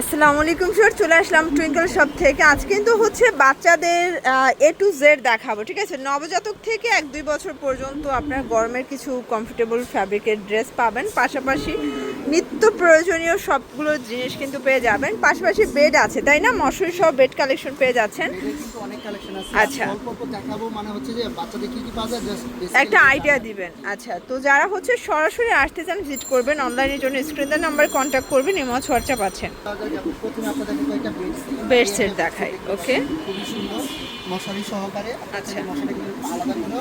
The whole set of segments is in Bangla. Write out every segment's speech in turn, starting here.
আসসালামু আলাইকুম স্যার চলে আসলাম টুইঙ্কল শপ থেকে। আজ কিন্তু হচ্ছে বাচ্চাদের এ টু জেড দেখাবো, ঠিক আছে? নবজাতক থেকে এক দুই বছর পর্যন্ত আপনার গরমের কিছু কমফোর্টেবল ফ্যাব্রিকের ড্রেস পাবেন। পাশাপাশি নিত্য প্রয়োজনীয় সবগুলো জিনিস কিন্তু পেয়ে যাবেন। পাশাপাশি বেড আছে তাই না? মশারি সহ বেড কালেকশন পেয়ে যাচ্ছেন। আচ্ছা। মানে একটা আইডিয়া দিবেন। আচ্ছা তো যারা হচ্ছে সরাসরি আসতে চান ভিজিট করবেন অনলাইনের জন্য। স্ক্রিনের নাম্বার কন্ট্যাক্ট করবেন ইমজ হোয়াটসঅ্যাপ পাচ্ছেন বেড সেট দেখাই, okay? মশারি সহকারে আচ্ছা। মশারি আলাদা করে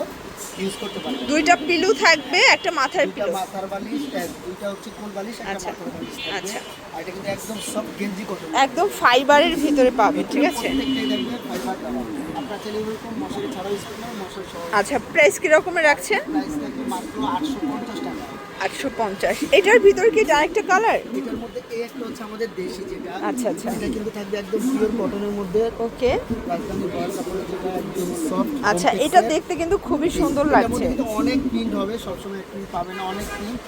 ইউজ করতে পারেন। দুইটা পিলু থাকবে একটা মাথার পিলু মাথার বালিশ দুইটা হচ্ছে কোল বালিশ একটা আচ্ছা। মাথার বালিশ আচ্ছা। আর এটা কিন্তু একদম সব গেঞ্জি কটন একদম ফাইবারের ভিতরে পাবেন ঠিক আছে? প্রত্যেকটাই দেখবেন ফাইবার দেওয়া। আপনার চাইলে এরকম মশারি ছাড়াও ইউজ করতে পারেন মশারি সহ আচ্ছা প্রাইস কিরকমের রাখছেন? প্রাইস থাকবে মাত্র আটশো পঞ্চাশ টাকা। আটশো পঞ্চাশ। এটার ভিতরে কি এটা আরেকটা কালার এটার মধ্যে এই একটা হচ্ছে আমাদের দেশি যেটা। আচ্ছা, আচ্ছা। এটা কিন্তু থাকবে একদম পিওর কটনের মধ্যে। ওকে। রাজধানী বয়েল কাপড়ের যেটা একদম সফট আচ্ছা এটা দেখতে কিন্তু খুবই সুন্দর লাগছে। অনেক প্রিন্ট হবে সবসময় প্রিন্ট পাবে না অনেক প্রিন্ট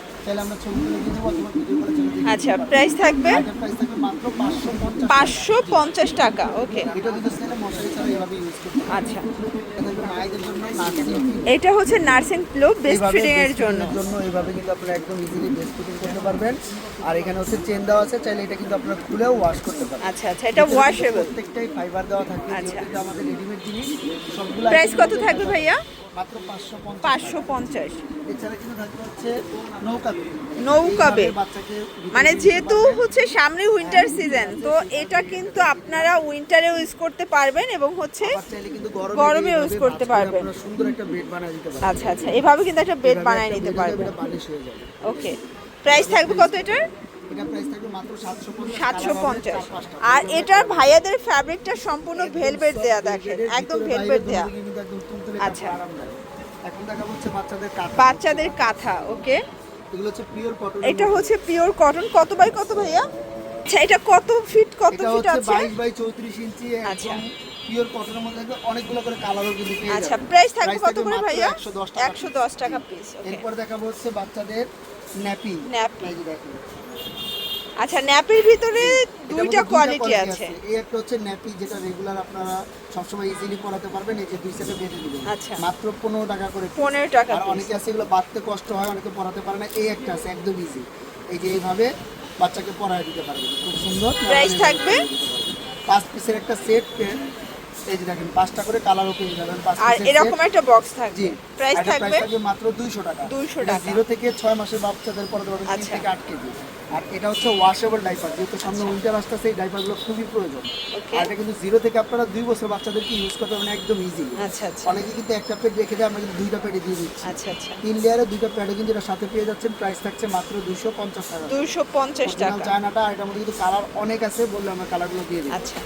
আচ্ছা প্রাইস থাকবে? পাঁচশো পঞ্চাশ টাকা। ওকে। আচ্ছা। এটা হচ্ছে নার্সিং প্লো বেস্ট ফিডিং এর জন্য। জন্য এইভাবে কিন্তু আপনারা একদম ইজিলি বেস্ট ফিটিং করতে পারবেন। আর এখানে হচ্ছে চেন দেওয়া আছে চাইলে এটা কিন্তু আপনারা খুলেও ওয়াশ করতে পারবেন। আচ্ছা আচ্ছা এটা ওয়াশেবল প্রত্যেকটাই ফাইবার দেওয়া থাকবে আচ্ছা। এটা আমাদের রেডিমেড জিনিস সবগুলো প্রাইস কত থাকবে ভাইয়া? মাত্র পাঁচশো পঞ্চাশ পাঁচশো পঞ্চাশ। এছাড়া কিন্তু থাকবে হচ্ছে নৌকা বেড। নৌকা এইভাবে বেড। বাচ্চাকে ভিতরে মানে যেহেতু হচ্ছে সামনে উইন্টার সিজন তো এটা কিন্তু আপনারা উইন্টারে ইউজ করতে পারবেন এবং হচ্ছে গরমে ইউজ করতে পারবেন। আচ্ছা আচ্ছা এভাবে কিন্তু একটা বেড বানিয়ে নিতে পারবেন। ওকে প্রাইস থাকবে কত এটার? সাতশো পঞ্চাশ। আর এটার ভাইয়াদের ফ্যাব্রিকটা সম্পূর্ণ ভেলভেট দেয়া দেখেন একদম ভেলভেট দেয়া। আচ্ছা। আচ্ছা এখন দেখা হচ্ছে বাচ্চাদের কাঁথা। বাচ্চাদের কাঁথা ওকে? এগুলো হচ্ছে পিওর কটন এটা হচ্ছে পিওর কটন কত বাই কত ভাইয়া? আচ্ছা এটা কত ফিট কত এটা ফিট হচ্ছে আছে? বাইশ বাই চৌত্রিশ ইঞ্চি আচ্ছা। পিওর কটনের মধ্যে থাকবে। অনেকগুলো করে কালারও কিন্তু পেয়ে আচ্ছা প্রাইস থাকবে কত করে ভাইয়া? 110 টাকা একশো দশ টাকা পিস ওকে এরপর দেখাবো হচ্ছে বাচ্চাদের ন্যাপি ন্যাপি এই দেখেন। আচ্ছা ন্যাপির ভিতরে দুইটা কোয়ালিটি আছে। এই একটা হচ্ছে ন্যাপি যেটা রেগুলার আপনারা সবসময় ইজিলি পরাতে পারবেন। এই যে দুই সেটে বেঁধে দিবেন আচ্ছা। মাত্র পনেরো টাকা করে পনেরো টাকা আর অনেকে আছে এগুলো বাঁধতে কষ্ট হয় অনেকে পরাতে পারে না। এই একটা আছে একদম ইজি এই যে এইভাবে বাচ্চাকে পরায় দিতে পারবেন। খুব সুন্দর। প্রাইস থাকবে? পাঁচ পিসের একটা সেট এই যে দেখেন পাঁচটা করে কালারও পেয়ে যাবেন পাঁচ আর এরকম একটা বক্স জি। থাকবে প্রাইস থাকবে মাত্র দুইশো টাকা। 200 টাকা। জিরো থেকে ছয় মাসের বাচ্চাদের পরে ধরবেন তিন আচ্ছা। থেকে কেজি। আর এটা হচ্ছে ওয়াশেবল ডাইপার যেহেতু সামনে উল্টে আসতেছে এই ডাইপারগুলো খুবই প্রয়োজন। আর এটা কিন্তু জিরো থেকে আপনারা দুই বছর বাচ্চাদেরকে ইউজ করতে পারেন একদম ইজি আচ্ছা আচ্ছা। অনেকে কিন্তু একটা প্যাড রেখে দেয় আমরা কিন্তু দুইটা প্যাডে দিয়ে দিচ্ছি। আচ্ছা আচ্ছা। তিন লেয়ারে দুইটা প্যাডে কিন্তু এটা সাথে পেয়ে যাচ্ছেন প্রাইস থাকছে মাত্র দুইশো পঞ্চাশ টাকা। দুইশো পঞ্চাশ টাকা। চায়নাটা আর এটার মধ্যে কিন্তু কালার অনেক আছে বললে আমরা কালারগুলো দিয়ে দিই। আচ্ছা।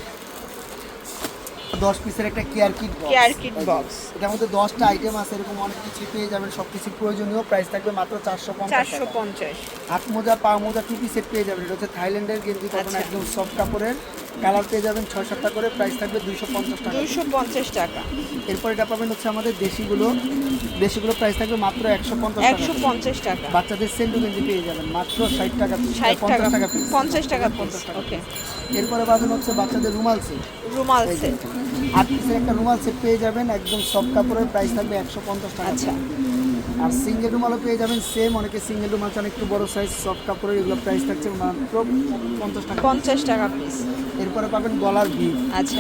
দশ পিসের একটা care kit box care kit box এটার মধ্যে দশটা আইটেম আছে এরকম অনেক কিছু পেয়ে যাবেন সব কিছু প্রয়োজনীয়। প্রাইস থাকবে মাত্র চারশো পঞ্চাশ চারশো পঞ্চাশ। হাত মোজা পা মোজা টুপি পিসের পেয়ে যাবেন। এটা হচ্ছে থাইল্যান্ডের গেঞ্জি কটন আচ্ছা। একদম সফট কাপড়ের। কালার পেয়ে যাবেন ছয় সাতটা করে প্রাইস থাকবে দুইশো পঞ্চাশ টাকা। দুইশো পঞ্চাশ টাকা। এরপর এটা পাবেন হচ্ছে আমাদের দেশিগুলো। দেশিগুলো প্রাইস থাকবে মাত্র একশো পঞ্চাশ একশো পঞ্চাশ টাকা। বাচ্চাদের সেন্টু গেঞ্জি পেয়ে যাবেন মাত্র ষাট টাকা ষাট পঞ্চাশ টাকা পঞ্চাশ টাকা পঞ্চাশ টাকা ওকে এরপরে পাবেন হচ্ছে বাচ্চাদের রুমাল সেট। রুমাল সেট। আট পিসের একটা রুমাল সেট পেয়ে যাবেন একদম সফট কাপড়ের প্রাইস থাকবে একশো পঞ্চাশ টাকা আচ্ছা। আর সিঙ্গেল রুমালও পেয়ে যাবেন সেম অনেকে সিঙ্গেল রুমাল চান একটু বড় সাইজ সফট কাপড়ের এগুলো প্রাইস থাকছে মাত্র পঞ্চাশ টাকা পঞ্চাশ টাকা পিস এরপরে পাবেন গলার ভিড় আচ্ছা।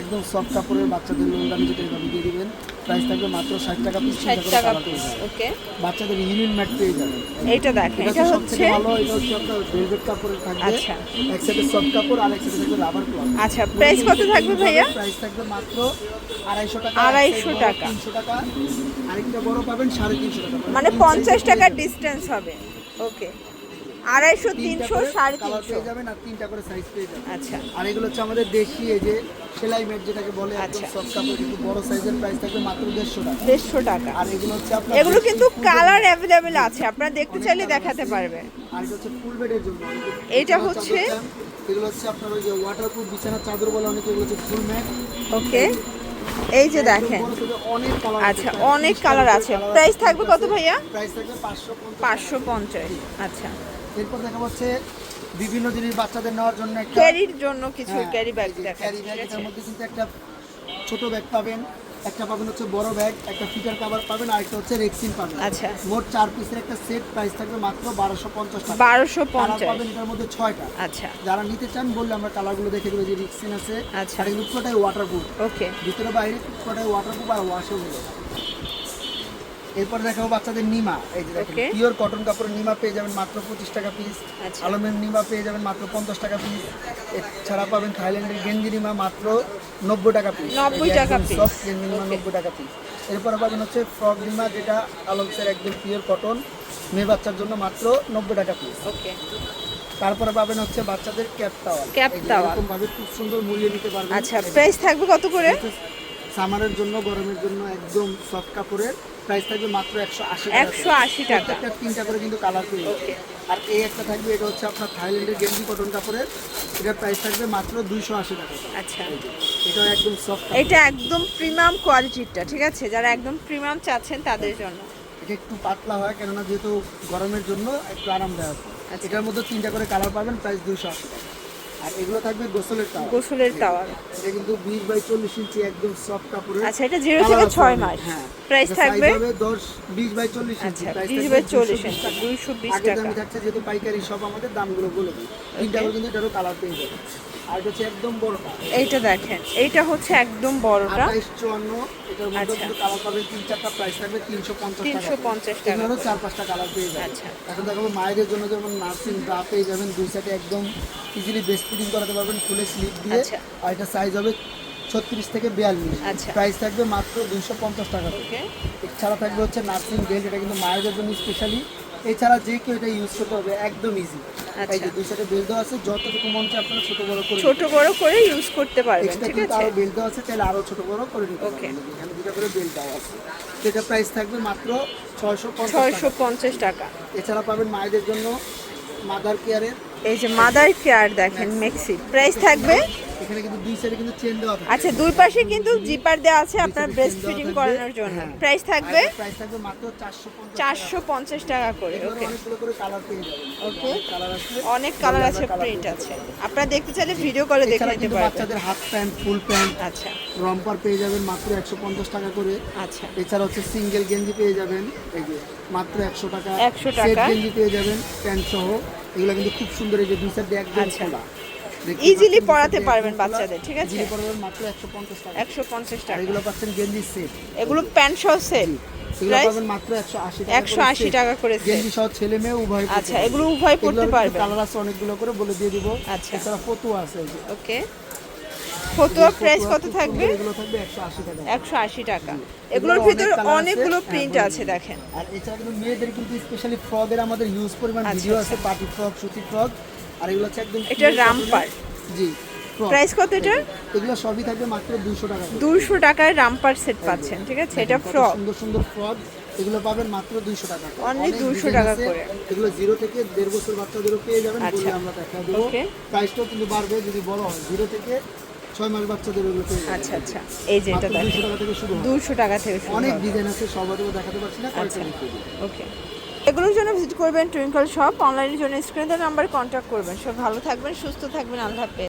একদম সফট কাপড়ের বাচ্চাদের লোনদানি যেটা এভাবে দিয়ে দিবেন প্রাইস থাকবে মাত্র ষাট টাকা পিস ষাট টাকা পিস ওকে বাচ্চাদের ইউনিয়ন ম্যাট পেয়ে যাবেন। এইটা দেখেন এটা হচ্ছে ভালো এটা হচ্ছে আপনার ভেলভেট কাপড়ের থাকবে। আচ্ছা। এক সাইডে সফট কাপড় আর এক সাইডে থাকবে রাবার ক্লথ আচ্ছা প্রাইস কত থাকবে ভাইয়া? প্রাইস থাকবে মাত্র আড়াইশো টাকা আড়াইশো টাকা। তিনশো টাকা। আরেকটা বড় পাবেন সাড়ে তিনশো টাকা মানে পঞ্চাশ টাকার ডিস্টেন্স হবে। ওকে আড়াইশো তিনশো সাড়ে তিনশো পেয়ে যাবেন আর তিনটা করে সাইজ পেয়ে যাবেন। আচ্ছা। আর এগুলো হচ্ছে আমাদের দেশি এই যে সেলাই ম্যাট যেটাকে বলে একদম আচ্ছা। সফট কাপড় একটু বড় সাইজের প্রাইস থাকবে মাত্র দেড়শো টাকা। দেড়শো টাকা। আর এগুলো হচ্ছে আপনার এগুলো কিন্তু কালার অ্যাভেলেবেল আছে। আপনারা দেখতে চাইলে দেখাতে পারবে। আর এটা হচ্ছে ফুল বেডের জন্য। বিছানার হচ্ছে? এগুলো হচ্ছে আপনার ওই যে ওয়াটারপ্রুফ বিছানার চাদর বলে অনেকে এগুলো হচ্ছে ফুল ম্যাট ওকে এই যে দেখেন। অনেক কালার আচ্ছা অনেক কালার আছে। প্রাইস থাকবে কত ভাইয়া? পাঁচশো পঞ্চাশ। আচ্ছা। এরপর দেখা হচ্ছে বিভিন্ন জিনিস বাচ্চাদের নেওয়ার জন্য ক্যারির জন্য কিছু ক্যারি ব্যাগ দেখা ক্যারি ব্যাগ ঠিক মধ্যে কিন্তু একটা ছোট ব্যাগ পাবেন। একটা পাবেন হচ্ছে বড় ব্যাগ একটা ফিটার কভার পাবেন আর একটা হচ্ছে রেক্সিন পাবেন। আচ্ছা। মোট চার পিসের একটা সেট প্রাইস থাকবে মাত্র বারোশো পঞ্চাশ টাকা। বারোশো কালার পঞ্চাশ পাবেন এটার মধ্যে ছয়টা। আচ্ছা। যারা নিতে চান বললে আমরা কালারগুলো দেখে দেবো যে রিক্সিন আছে। আচ্ছা। আর পুরোটাই ওয়াটারপ্রুফ ওকে ভিতরে বাইরে পুরোটাই ওয়াটারপ্রুফ আর ওয়াশেবল এরপর দেখাবো বাচ্চাদের নিমা। এই যে দেখেন পিওর কটন কাপড়ের নিমা পেয়ে যাবেন মাত্র পঁচিশ টাকা পিস আচ্ছা। আলমের নিমা পেয়ে যাবেন মাত্র পঞ্চাশ টাকা পিস এছাড়া পাবেন থাইল্যান্ডের গেঞ্জি নিমা মাত্র নব্বই টাকা পিস 90 টাকা piece। সফট গেঞ্জি নিমা নব্বই টাকা পিস এরপরে পাবেন হচ্ছে ফ্রক নিমা যেটা আলমসের একদম পিওর কটন মেয়ে বাচ্চার জন্য মাত্র নব্বই টাকা পিস ওকে তারপরে পাবেন হচ্ছে বাচ্চাদের ক্যাপ টাওয়াল। এরকম ভাবে খুব সুন্দর মুড়িয়ে নিতে পারবেন। আচ্ছা প্রাইস থাকবে কত করে? সামারের জন্য গরমের জন্য একদম সফট কাপড়ের প্রাইস থাকবে মাত্র একশো আশি একশো আশি টাকা। তিনটা করে কিন্তু কালার পেয়ে। আর এই একটা থাকবে এটা হচ্ছে আপনার থাইল্যান্ডের গেঞ্জি কটন কাপড়ের। এটার প্রাইস থাকবে মাত্র দুইশো আশি টাকা। আচ্ছা। এটা একদম সফট এটা একদম প্রিমিয়াম কোয়ালিটিরটা ঠিক আছে? যারা একদম প্রিমিয়াম চাচ্ছেন তাদের জন্য। এটা একটু পাতলা হয় কেননা যেহেতু গরমের জন্য একটু আরামদায়ক। আচ্ছা। এটার মধ্যে তিনটা করে কালার পাবেন প্রাইস দুইশো আশি টাকা। আর এগুলো থাকবে গোসলের টাওয়ার। গোসলের টাওয়ার। এটা কিন্তু বিশ বাই চল্লিশ ইঞ্চি একদম সফট কাপড়ের আচ্ছা এটা 0 থেকে 6 মাস। হ্যাঁ। প্রাইস থাকবে size হবে দশ বিশ বাই চল্লিশ ইঞ্চি। আচ্ছা প্রাইস বিশ থাকবে বাই চল্লিশ 220 টাকা। আগে টাকা। থাকছে যেহেতু পাইকারি সব আমাদের দামগুলো বলে দিই। কিন্তু কিন্তু এটারও কালার পেয়ে যাবে আর হচ্ছে একদম বড়টা এইটা দেখেন এইটা হচ্ছে একদম বড়টা এটার মধ্যে। কালার পাবে তিন চারটা প্রাইস থাকবে তিনশো পঞ্চাশ টাকা 350 টাকা। এগুলোরও চার পাঁচটা কালার পেয়ে যাবে আচ্ছা। এখন মায়েদের জন্য যেমন নার্সিং ব্রা পেয়ে যাবেন দুই সাইডে একদম ইজিলি বেস্ট ফিটিং করাতে পারবেন খুলে স্লিপ দিয়ে আচ্ছা। আর এটা সাইজ হবে ছত্রিশ থেকে বিয়াল্লিশ আচ্ছা। প্রাইস থাকবে মাত্র দুইশো পঞ্চাশ টাকা ওকে এছাড়া থাকবে হচ্ছে নার্সিং বেল্ট এটা কিন্তু মায়েদের জন্য স্পেশালি এছাড়া যে কেউ এটা ইউজ করতে হবে একদম ইজি। এই যে দেওয়া আছে যতটুকু মন আপনারা ছোট বড় করে ছোট বড় করে ইউজ করতে পারবেন ঠিক আছে? আরও বেল্ট দেওয়া আছে চাইলে আরও ছোট বড় করে নিতে Okay. পারবেন এখানে দুটো করে দেওয়া আছে। প্রাইস থাকবে মাত্র ছয়শো পঞ্চাশ ছয়শো টাকা। পঞ্চাশ টাকা। এছাড়া পাবেন মায়েদের জন্য মাদার কেয়ারের এই যে মাদার কেয়ার দেখেন মেক্সি। প্রাইস থাকবে? আচ্ছা দুই পাশে কিন্তু জিপার দেওয়া আছে আপনার ব্রেস্ট ফিটিং করানোর জন্য। হ্যাঁ। প্রাইস থাকবে? প্রাইস থাকবে চারশো পঞ্চাশ টাকা। করে ওকে আছে। অনেক কালার আছে প্রিন্ট আছে। আপনারা দেখতে চাইলে ভিডিও করে দেখে নিতে পারবেন। বাচ্চাদের হাফ প্যান্ট ফুল প্যান্ট আচ্ছা। রম্পার পেয়ে যাবেন মাত্র একশো পঞ্চাশ টাকা করে। আচ্ছা। এছাড়া হচ্ছে সিঙ্গেল গেঞ্জি পেয়ে যাবেন মাত্র একশো টাকা। 100 সেট টাকা। গেঞ্জি পেয়ে যাবেন প্যান্ট সহ। এগুলো কিন্তু খুব সুন্দর এই যে দুই সাইড একদম আচ্ছা। খোলা। ইজিলি পড়াতে পারবেন বাচ্চাদের, ঠিক আছে? ইজিলি পড়াবেন মাত্র একশো পঞ্চাশ টাকা। একশো পঞ্চাশ আর টাকা এগুলো পাচ্ছেন গেঞ্জি সেট। এগুলো প্যান্ট সহ সেল এগুলো পাবেন মাত্র একশো আশি টাকা একশো আশি টাকা করে। গেঞ্জি সহ ছেলে মেয়ে উভয় আচ্ছা এগুলো উভয় পড়তে পারবে কালার আছে অনেকগুলো করে বলে দিয়ে দিব। আচ্ছা। এছাড়া ফটো আছে। ওকে ফতুয়া প্রাইস কত থাকবে? একশো আশি টাকা। এগুলোর ভিতরে অনেকগুলো প্রিন্ট আছে দেখেন। আর এছাড়া কিন্তু মেয়েদের কিন্তু স্পেশালি ফ্রকের আমাদের ইউজ পরিমাণ আচ্ছা, ভিডিও আচ্ছা। আছে পার্টি ফ্রক সুতি ফ্রক আর এগুলো হচ্ছে একদম এটা রামপার। জি প্রাইস কত এটা? এগুলো সবই থাকবে মাত্র দুশো টাকা করে। দুশো টাকায় রামপার সেট পাচ্ছেন ঠিক আছে? এটা ফ্রক সুন্দর সুন্দর ফ্রক এগুলো পাবেন মাত্র দুইশো টাকা করে। Only 200 টাকা করে। এগুলো জিরো থেকে দেড় বছর বাচ্চাদেরও পেয়ে যাবেন আচ্ছা। বলে আমরা দেখা দেবো। প্রাইসটাও কিন্তু বাড়বে যদি বড় হয়। জিরো থেকে ছয় মাস বাচ্চাদের আচ্ছা আচ্ছা। এই যে এটা দুইশো টাকা থেকে শুরু দুশো টাকা থেকে শুরু অনেক ডিজাইন আছে সব হয়তো দেখাতে পারছি না আচ্ছা। ওকে। এগুলোর জন্য ভিজিট করবেন টুইঙ্কল শপ অনলাইনের জন্য স্ক্রিনের নাম্বার কন্ট্যাক্ট করবেন। সব ভালো থাকবেন সুস্থ থাকবেন আল্লাহ হাফেজ।